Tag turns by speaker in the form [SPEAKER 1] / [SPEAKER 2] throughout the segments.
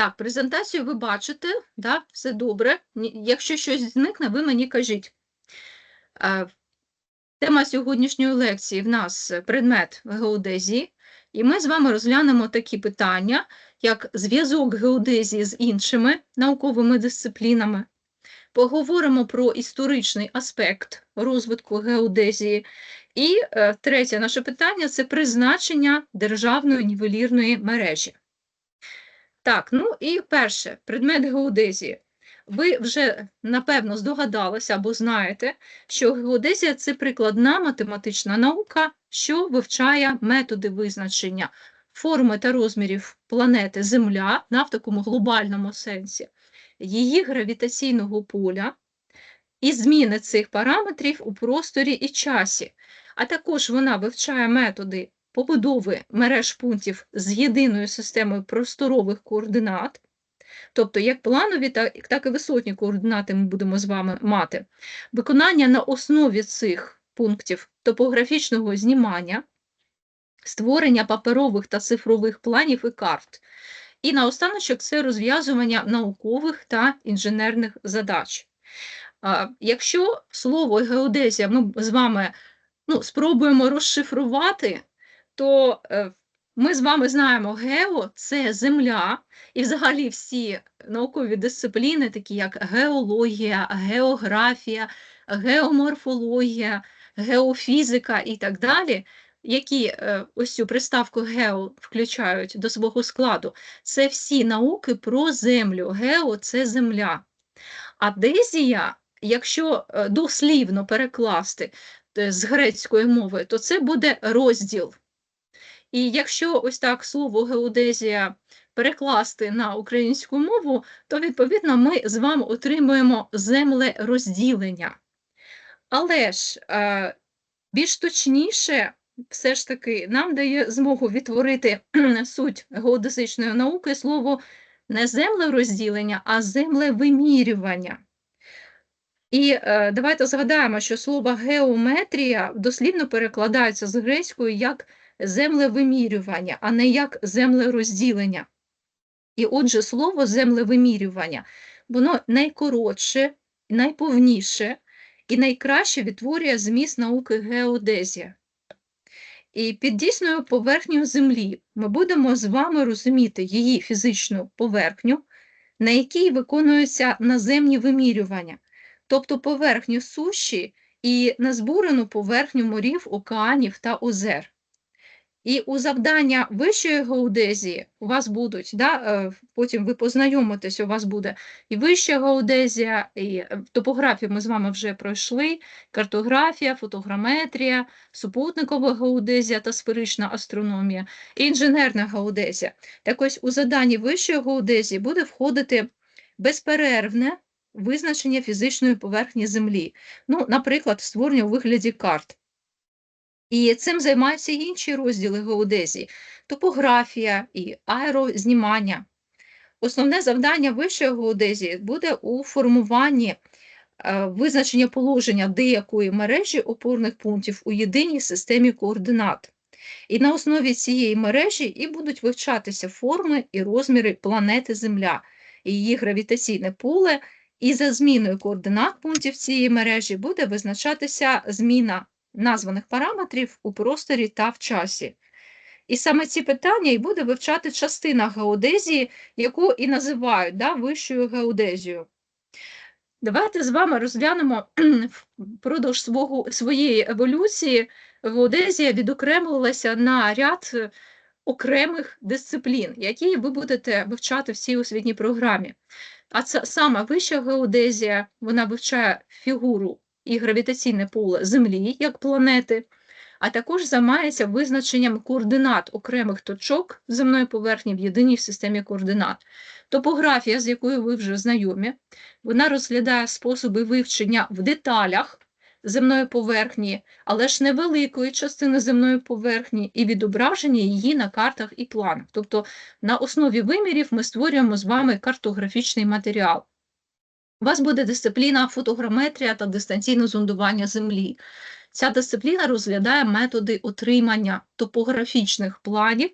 [SPEAKER 1] Так, презентацію ви бачите, да, все добре. Якщо щось зникне, ви мені кажіть. Е, Тема сьогоднішньої лекції в нас предмет геодезії, і ми з вами розглянемо такі питання, як зв'язок геодезії з іншими науковими дисциплінами. Поговоримо про історичний аспект розвитку геодезії. І е, третє наше питання це призначення державної нівелірної мережі. Так, ну і перше, предмет геодезії. Ви вже напевно здогадалися або знаєте, що геодезія це прикладна математична наука, що вивчає методи визначення форми та розмірів планети Земля на в такому глобальному сенсі, її гравітаційного поля і зміни цих параметрів у просторі і часі. А також вона вивчає методи побудови мереж пунктів з єдиною системою просторових координат, тобто як планові, так, і висотні координати ми будемо з вами мати, виконання на основі цих пунктів топографічного знімання, створення паперових та цифрових планів і карт. І наостаночок це розв'язування наукових та інженерних задач. Якщо слово геодезія ми з вами ну, спробуємо розшифрувати, то е, ми з вами знаємо гео це земля, і взагалі всі наукові дисципліни, такі як геологія, географія, геоморфологія, геофізика і так далі, які е, ось цю приставку гео включають до свого складу, це всі науки про землю. Гео це земля. А дезія, якщо е, дослівно перекласти з грецької мови, то це буде розділ. І якщо ось так слово геодезія перекласти на українську мову, то відповідно ми з вами отримуємо землерозділення. Але ж е, більш точніше, все ж таки, нам дає змогу відтворити суть геодезичної науки слово не землерозділення, а землевимірювання. І е, давайте згадаємо, що слово геометрія дослівно перекладається з грецької як землевимірювання, а не як землерозділення. І отже, слово землевимірювання, воно найкоротше, найповніше і найкраще відтворює зміст науки геодезія. І під дійсною поверхнею Землі ми будемо з вами розуміти її фізичну поверхню, на якій виконуються наземні вимірювання, тобто поверхню суші і незбурену поверхню морів, океанів та озер. І у завдання вищої геодезії у вас будуть, да, е, потім ви познайомитесь, у вас буде і вища геодезія, і е, топографію ми з вами вже пройшли, картографія, фотограметрія, супутникова геодезія та сферична астрономія, і інженерна геодезія. Так ось у заданні вищої геодезії буде входити безперервне визначення фізичної поверхні Землі, ну, наприклад, створення у вигляді карт. І цим займаються інші розділи геодезії – топографія і аерознімання. Основне завдання вищої геодезії буде у формуванні е, визначення положення деякої мережі опорних пунктів у єдиній системі координат. І на основі цієї мережі і будуть вивчатися форми і розміри планети Земля, і її гравітаційне поле, і за зміною координат пунктів цієї мережі буде визначатися зміна названих параметрів у просторі та в часі. І саме ці питання і буде вивчати частина геодезії, яку і називають да, вищою геодезією. Давайте з вами розглянемо впродовж свого, своєї еволюції геодезія відокремилася на ряд окремих дисциплін, які ви будете вивчати в цій освітній програмі. А це саме вища геодезія, вона вивчає фігуру і гравітаційне поле Землі як планети, а також займається визначенням координат окремих точок земної поверхні в єдиній системі координат. Топографія, з якою ви вже знайомі, вона розглядає способи вивчення в деталях земної поверхні, але ж невеликої частини земної поверхні і відображення її на картах і планах. Тобто на основі вимірів ми створюємо з вами картографічний матеріал. У вас буде дисципліна фотограметрія та дистанційне зондування землі. Ця дисципліна розглядає методи отримання топографічних планів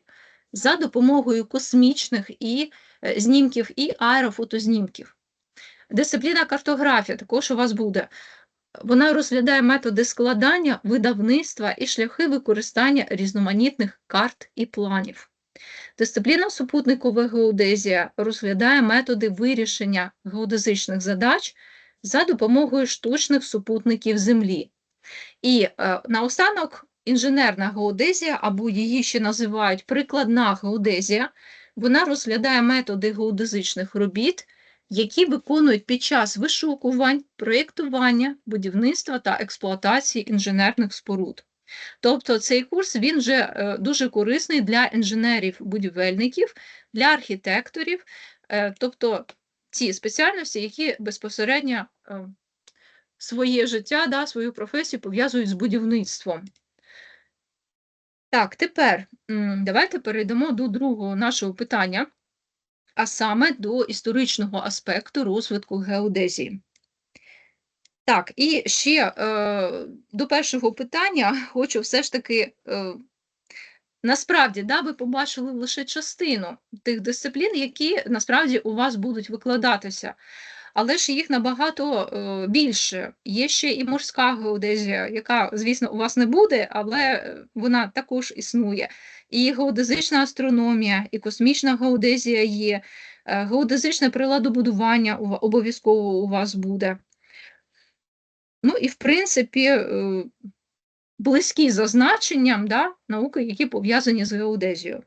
[SPEAKER 1] за допомогою космічних і е, знімків і аерофотознімків. Дисципліна картографія також у вас буде. Вона розглядає методи складання, видавництва і шляхи використання різноманітних карт і планів. Дисципліна супутникова геодезія розглядає методи вирішення геодезичних задач за допомогою штучних супутників Землі. І е, наостанок інженерна геодезія, або її ще називають прикладна геодезія, вона розглядає методи геодезичних робіт, які виконують під час вишукувань, проєктування, будівництва та експлуатації інженерних споруд. Тобто цей курс він вже е, дуже корисний для інженерів-будівельників, для архітекторів, е, тобто ті спеціальності, які безпосередньо е, своє життя, да, свою професію пов'язують з будівництвом. Так, тепер давайте перейдемо до другого нашого питання, а саме до історичного аспекту розвитку геодезії. Так, і ще е, до першого питання хочу все ж таки, е, насправді, да, ви побачили лише частину тих дисциплін, які насправді у вас будуть викладатися, але ж їх набагато е, більше. Є ще і морська геодезія, яка, звісно, у вас не буде, але вона також існує. І геодезична астрономія, і космічна геодезія є, е, геодезичне приладобудування обов'язково у вас буде. Ну і в принципі е, близькі за значенням да, науки, які пов'язані з геодезією.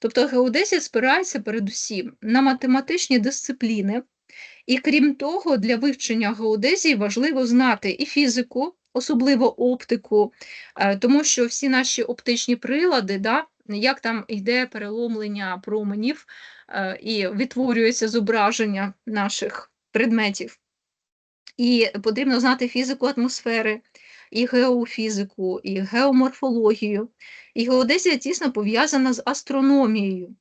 [SPEAKER 1] Тобто геодезія спирається передусім на математичні дисципліни, і крім того, для вивчення геодезії важливо знати і фізику, особливо оптику, е, тому що всі наші оптичні прилади, да, як там йде переломлення променів е, і відтворюється зображення наших предметів. І потрібно знати фізику атмосфери, і геофізику, і геоморфологію. І геодезія тісно пов'язана з астрономією.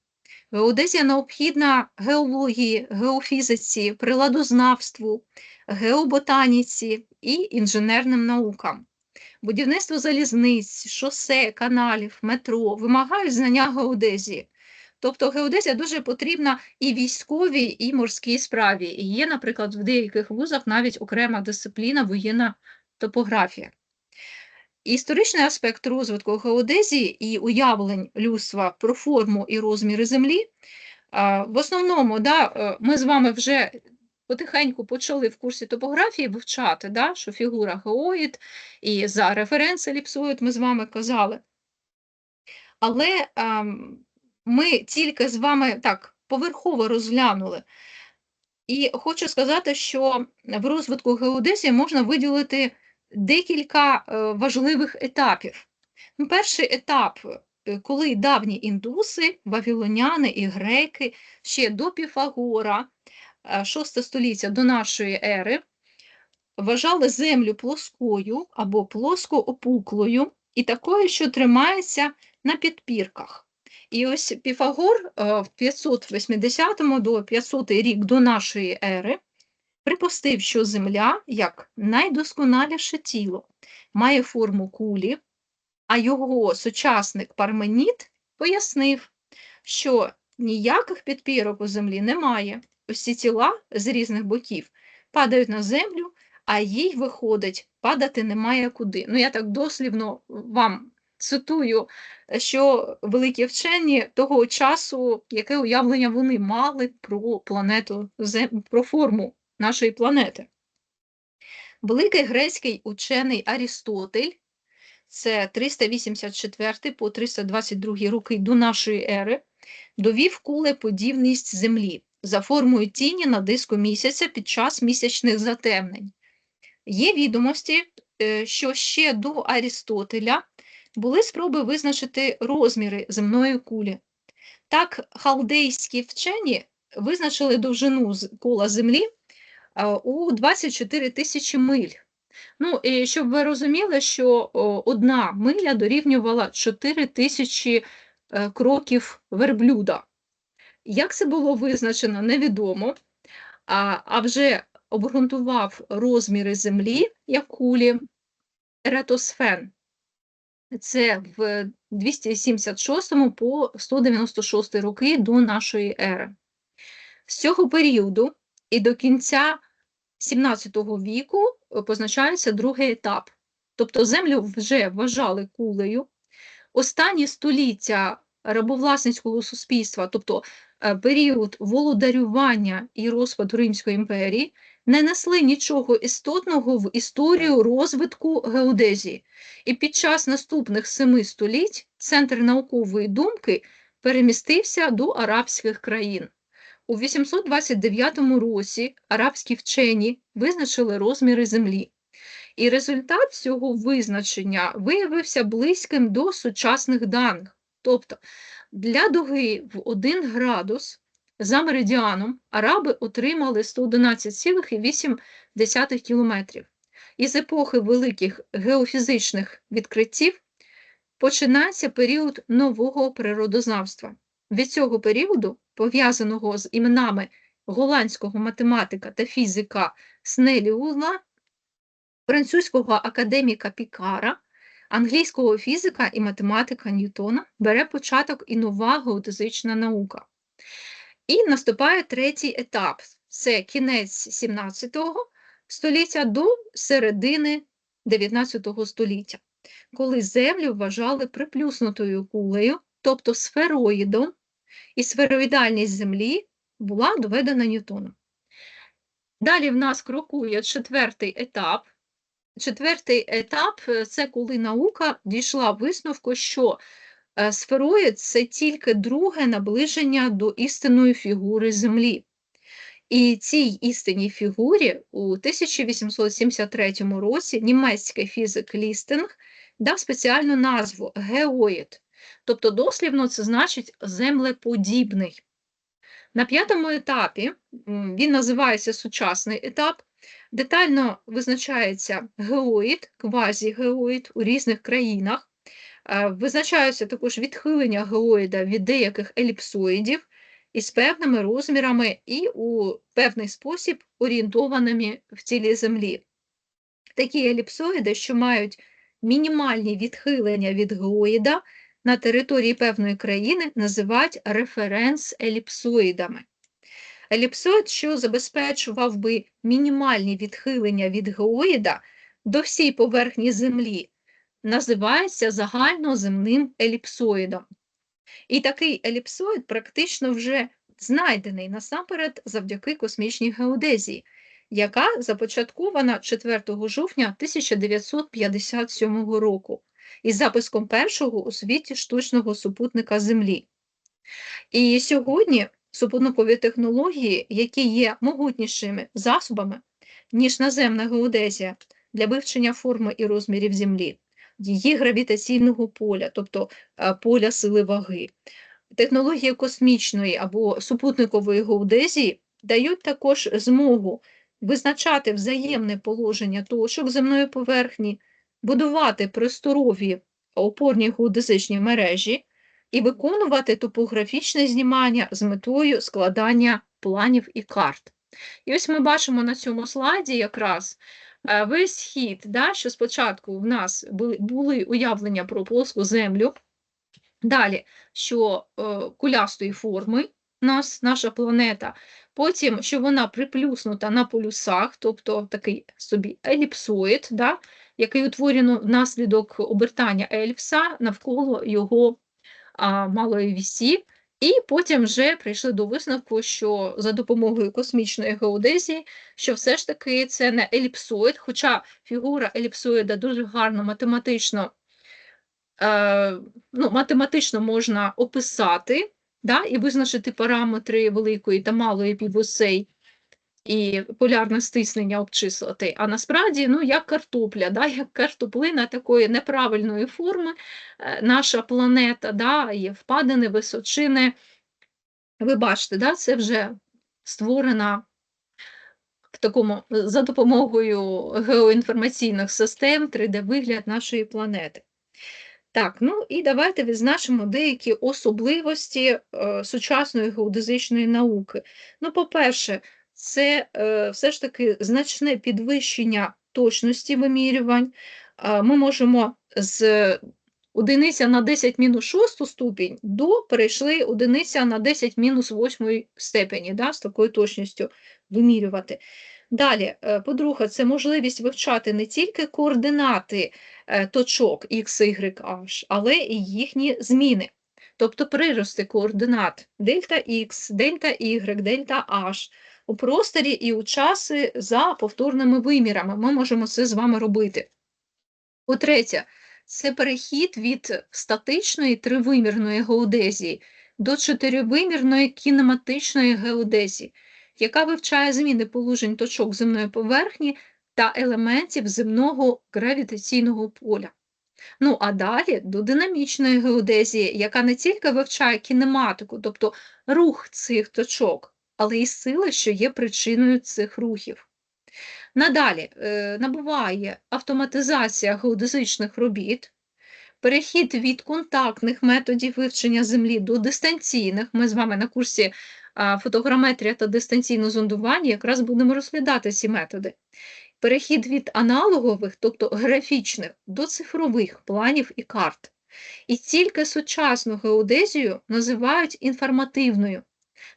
[SPEAKER 1] Геодезія необхідна геології, геофізиці, приладознавству, геоботаніці і інженерним наукам. Будівництво залізниць, шосе, каналів, метро вимагають знання геодезії. Тобто геодезія дуже потрібна і військовій, і морській справі. І є, наприклад, в деяких вузах навіть окрема дисципліна воєнна топографія. Історичний аспект розвитку геодезії і уявлень людства про форму і розміри Землі. В основному, да, е, ми з вами вже потихеньку почали в курсі топографії вивчати, да, що фігура геоїд і за референс еліпсоїд ми з вами казали. Але ем, ми тільки з вами так поверхово розглянули. І хочу сказати, що в розвитку геодезії можна виділити декілька е, важливих етапів. Ну, Перший етап, е, коли давні індуси, вавилоняни і греки ще до Піфагора, е, 6 століття до нашої ери, вважали землю плоскою або плоско-опуклою і такою, що тримається на підпірках. І ось Піфагор е, в 580 до 500 рік до нашої ери припустив, що Земля, як найдосконаліше тіло, має форму кулі, а його сучасник Парменід пояснив, що ніяких підпірок у землі немає. Усі тіла з різних боків падають на землю, а їй виходить, падати немає куди. Ну, я так дослівно вам цитую, що великі вчені того часу, яке уявлення вони мали про планету про форму нашої планети. Великий грецький учений Арістотель, це 384 по 322 роки до нашої ери, довів кулеподібність Землі за формою тіні на диску місяця під час місячних затемнень. Є відомості, е, що ще до Арістотеля були спроби визначити розміри земної кулі. Так, халдейські вчені визначили довжину кола Землі у 24 тисячі миль. Ну, і щоб ви розуміли, що одна миля дорівнювала 4 тисячі е, кроків верблюда. Як це було визначено, невідомо. А, а вже обґрунтував розміри Землі як кулі Ератосфен. Це в 276 по 196 роки до нашої ери. З цього періоду і до кінця 17 віку е, позначається другий етап. Тобто землю вже вважали кулею. Останні століття рабовласницького суспільства, тобто е, період володарювання і розпаду Римської імперії, не несли нічого істотного в історію розвитку геодезії. І під час наступних семи століть центр наукової думки перемістився до арабських країн. У 829 році арабські вчені визначили розміри землі. І результат цього визначення виявився близьким до сучасних даних. Тобто для дуги в 1 градус за меридіаном араби отримали 111,8 кілометрів. Із епохи великих геофізичних відкриттів починається період нового природознавства. Від цього періоду, пов'язаного з іменами голландського математика та фізика Снеліула, французького академіка Пікара, англійського фізика і математика Ньютона, бере початок і нова геодезична наука. І наступає третій етап це кінець 17 століття до середини 19 століття, коли землю вважали приплюснутою кулею, тобто сфероїдом, і сфероїдальність Землі була доведена Ньютоном. Далі в нас крокує четвертий етап. Четвертий етап це коли наука дійшла висновку, що е, сфероїд це тільки друге наближення до істинної фігури Землі. І цій істинній фігурі у 1873 році німецький фізик Лістинг дав спеціальну назву геоїд. Тобто, дослівно це значить землеподібний. На п'ятому етапі він називається сучасний етап, детально визначається геоїд, квазігеоїд у різних країнах. Визначаються також відхилення геоїда від деяких еліпсоїдів із певними розмірами і у певний спосіб орієнтованими в цілій землі. Такі еліпсоїди, що мають мінімальні відхилення від геоїда, на території певної країни називають референс-еліпсоїдами. Еліпсоїд, що забезпечував би мінімальні відхилення від геоїда до всій поверхні Землі, називається загальноземним еліпсоїдом. І такий еліпсоїд практично вже знайдений насамперед завдяки космічній геодезії, яка започаткована 4 жовтня 1957 року із запуском першого у світі штучного супутника Землі. І сьогодні супутникові технології, які є могутнішими засобами, ніж наземна геодезія для вивчення форми і розмірів Землі, її гравітаційного поля, тобто е, поля сили ваги, технології космічної або супутникової геодезії дають також змогу визначати взаємне положення точок земної поверхні будувати просторові опорні геодезичні мережі і виконувати топографічне знімання з метою складання планів і карт. І ось ми бачимо на цьому слайді якраз весь хід, да, що спочатку в нас були, були уявлення про плоску землю, далі, що е, кулястої форми нас, наша планета, потім, що вона приплюснута на полюсах, тобто такий собі еліпсоїд, да, який утворено внаслідок обертання Ельфса навколо його а, малої вісі, і потім вже прийшли до висновку, що за допомогою космічної геодезії, що все ж таки це не еліпсоїд, хоча фігура еліпсоїда дуже гарно математично е, ну, математично можна описати да, і визначити параметри великої та малої півосей і полярне стиснення обчислити. А насправді, ну, як картопля, да, як картоплина такої неправильної форми, е, наша планета, да, є впадини, височини. Ви бачите, да, це вже створена в такому за допомогою геоінформаційних систем 3D-вигляд нашої планети. Так, ну і давайте відзначимо деякі особливості е, сучасної геодезичної науки. Ну, по-перше, це е, все ж таки значне підвищення точності вимірювань. Ми можемо з одиниця на 10 мінус 6 ступінь до перейшли одиниця на 10 мінус 8 степені, да, з такою точністю вимірювати. Далі, е, по-друге, це можливість вивчати не тільки координати е, точок X, Y, H, але і їхні зміни. Тобто прирости координат дельта X, дельта Y, дельта H у просторі і у часи за повторними вимірами. Ми можемо це з вами робити. По-третє, це перехід від статичної тривимірної геодезії до чотиривимірної кінематичної геодезії, яка вивчає зміни положень точок земної поверхні та елементів земного гравітаційного поля. Ну, а далі до динамічної геодезії, яка не тільки вивчає кінематику, тобто рух цих точок, але й сили, що є причиною цих рухів. Надалі е, набуває автоматизація геодезичних робіт, перехід від контактних методів вивчення землі до дистанційних. Ми з вами на курсі фотограметрія та дистанційне зондування якраз будемо розглядати ці методи. Перехід від аналогових, тобто графічних, до цифрових планів і карт. І тільки сучасну геодезію називають інформативною.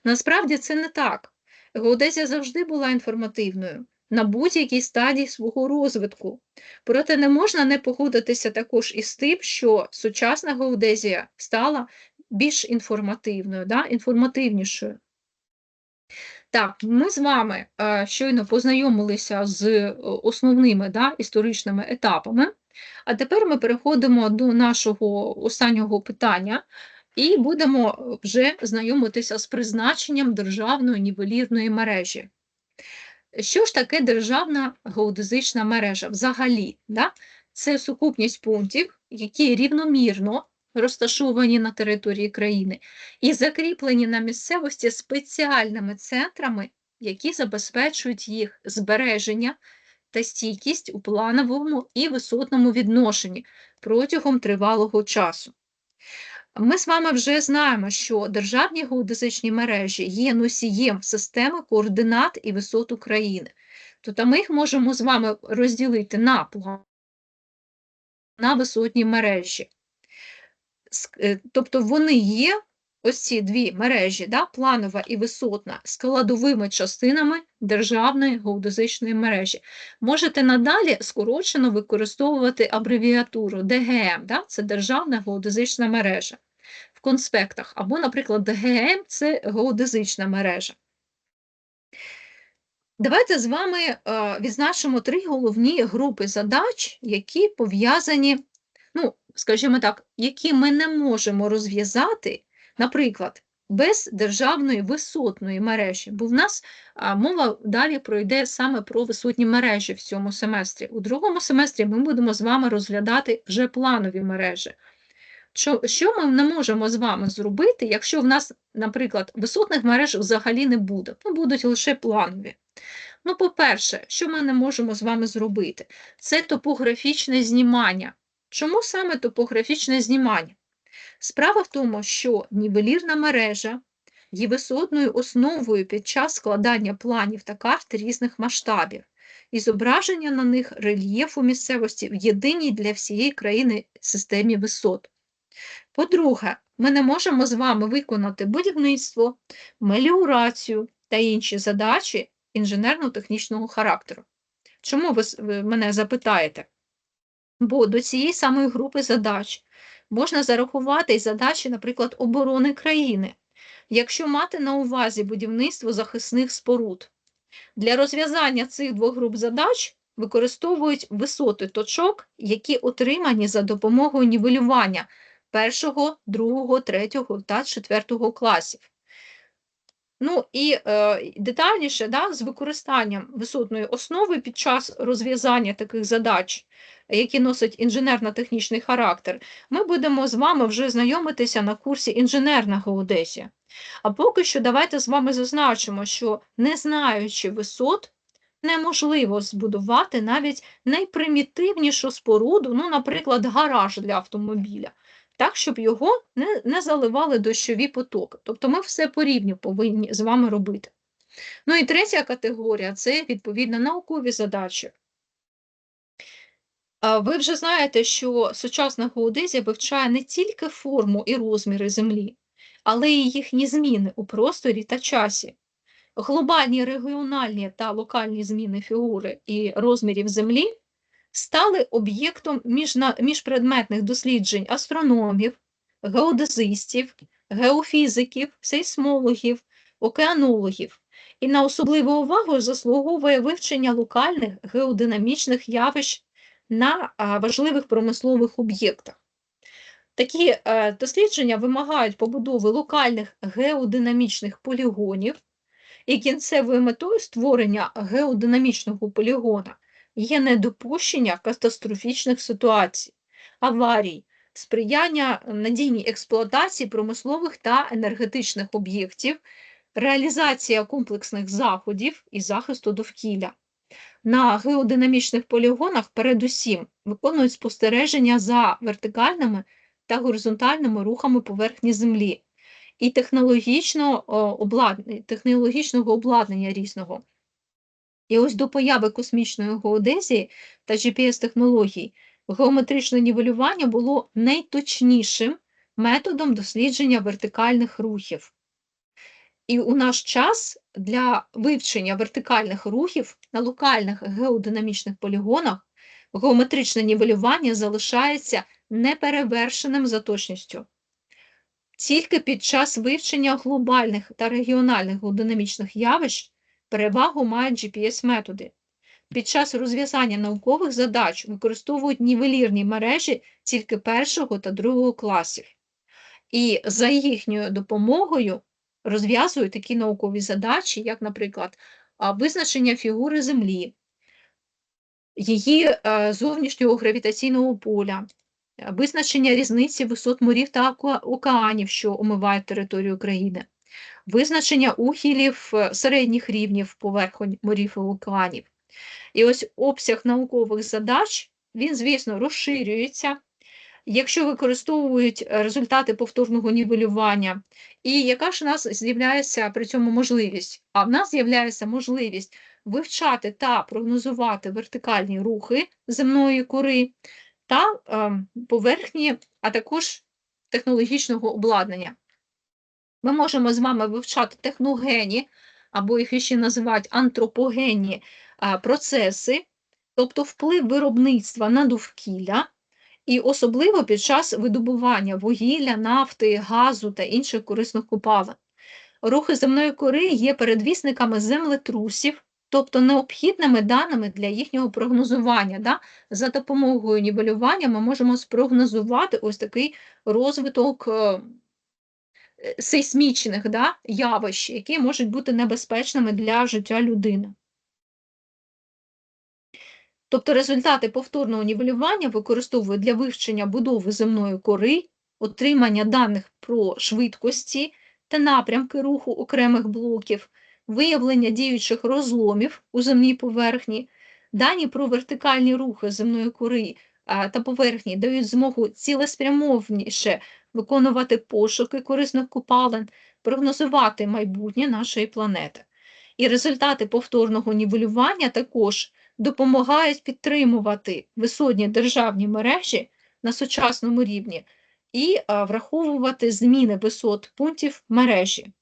[SPEAKER 1] Насправді це не так. Геодезія завжди була інформативною на будь-якій стадії свого розвитку. Проте не можна не погодитися також із тим, що сучасна геодезія стала більш інформативною, да? інформативнішою. Так, ми з вами е, щойно познайомилися з е, основними да, історичними етапами, а тепер ми переходимо до нашого останнього питання і будемо вже знайомитися з призначенням державної нівелірної мережі. Що ж таке державна геодезична мережа взагалі? Да? Це сукупність пунктів, які рівномірно розташовані на території країни і закріплені на місцевості спеціальними центрами, які забезпечують їх збереження та стійкість у плановому і висотному відношенні протягом тривалого часу. Ми з вами вже знаємо, що державні геодезичні мережі є носієм системи координат і висот України. Тобто ми їх можемо з вами розділити на на висотні мережі. Е, тобто вони є, ось ці дві мережі, да, планова і висотна, складовими частинами державної геодезичної мережі. Можете надалі скорочено використовувати абревіатуру ДГМ, да, це Державна геодезична мережа в конспектах, або, наприклад, ДГМ це геодезична мережа. Давайте з вами е, відзначимо три головні групи задач, які пов'язані, ну, скажімо так, які ми не можемо розв'язати, наприклад, без державної висотної мережі, бо в нас мова далі пройде саме про висотні мережі в цьому семестрі. У другому семестрі ми будемо з вами розглядати вже планові мережі. Що, що ми не можемо з вами зробити, якщо в нас, наприклад, висотних мереж взагалі не буде, ну, будуть лише планові. Ну, по-перше, що ми не можемо з вами зробити? Це топографічне знімання. Чому саме топографічне знімання? Справа в тому, що нівелірна мережа є висотною основою під час складання планів та карт різних масштабів і зображення на них рельєфу місцевості в єдиній для всієї країни системі висот. По-друге, ми не можемо з вами виконати будівництво, меліорацію та інші задачі інженерно-технічного характеру. Чому ви мене запитаєте? Бо до цієї самої групи задач можна зарахувати й задачі, наприклад, оборони країни, якщо мати на увазі будівництво захисних споруд. Для розв'язання цих двох груп задач використовують висоти точок, які отримані за допомогою нівелювання першого, другого, третього та четвертого класів. Ну і е, детальніше да, з використанням висотної основи під час розв'язання таких задач, які носять інженерно-технічний характер, ми будемо з вами вже знайомитися на курсі інженерна геодезія. А поки що давайте з вами зазначимо, що не знаючи висот, неможливо збудувати навіть найпримітивнішу споруду, ну, наприклад, гараж для автомобіля так, щоб його не не заливали дощові потоки. Тобто ми все по рівню повинні з вами робити. Ну і третя категорія це, відповідно, наукові задачі. Ви вже знаєте, що сучасна геодезія вивчає не тільки форму і розміри Землі, але й їхні зміни у просторі та часі. Глобальні регіональні та локальні зміни фігури і розмірів Землі стали об'єктом міжпредметних досліджень астрономів, геодезистів, геофізиків, сейсмологів, океанологів. І на особливу увагу заслуговує вивчення локальних геодинамічних явищ на важливих промислових об'єктах. Такі е, дослідження вимагають побудови локальних геодинамічних полігонів, і кінцевою метою створення геодинамічного полігона є недопущення катастрофічних ситуацій, аварій, сприяння надійній експлуатації промислових та енергетичних об'єктів, реалізація комплексних заходів і захисту довкілля. На геодинамічних полігонах передусім виконують спостереження за вертикальними та горизонтальними рухами поверхні Землі і технологічно, обладнання, технологічного обладнання різного. І ось до появи космічної геодезії та GPS-технологій геометричне нівелювання було найточнішим методом дослідження вертикальних рухів. І у наш час для вивчення вертикальних рухів на локальних геодинамічних полігонах геометричне нівелювання залишається неперевершеним за точністю. Тільки під час вивчення глобальних та регіональних геодинамічних явищ перевагу мають GPS-методи. Під час розв'язання наукових задач використовують нівелірні мережі тільки першого та другого класів. І за їхньою допомогою розв'язують такі наукові задачі, як, наприклад, визначення фігури Землі, її е, зовнішнього гравітаційного поля, е, визначення різниці висот морів та океанів, що омивають територію країни, визначення ухилів е, середніх рівнів поверхонь морів і океанів. І ось обсяг наукових задач, він, звісно, розширюється, якщо використовують е, результати повторного нівелювання. І яка ж у нас з'являється при цьому можливість? А в нас з'являється можливість вивчати та прогнозувати вертикальні рухи земної кори та е, поверхні, а також технологічного обладнання. Ми можемо з вами вивчати техногенні, або їх ще називають антропогенні а, процеси, тобто вплив виробництва на довкілля, і особливо під час видобування вугілля, нафти, газу та інших корисних копалин. Рухи земної кори є передвісниками землетрусів, тобто необхідними даними для їхнього прогнозування. Да? За допомогою нівелювання ми можемо спрогнозувати ось такий розвиток е, е, сейсмічних да, явищ, які можуть бути небезпечними для життя людини. Тобто результати повторного нівелювання використовують для вивчення будови земної кори, отримання даних про швидкості та напрямки руху окремих блоків, виявлення діючих розломів у земній поверхні, дані про вертикальні рухи земної кори та поверхні дають змогу цілеспрямовніше виконувати пошуки корисних копалин, прогнозувати майбутнє нашої планети. І результати повторного нівелювання також допомагають підтримувати висотні державні мережі на сучасному рівні і а, враховувати зміни висот пунктів мережі.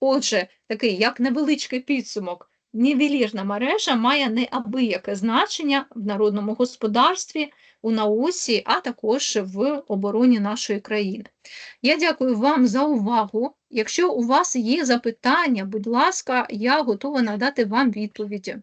[SPEAKER 1] Отже, такий як невеличкий підсумок, нівелірна мережа має неабияке значення в народному господарстві, у науці, а також в обороні нашої країни. Я дякую вам за увагу. Якщо у вас є запитання, будь ласка, я готова надати вам відповіді.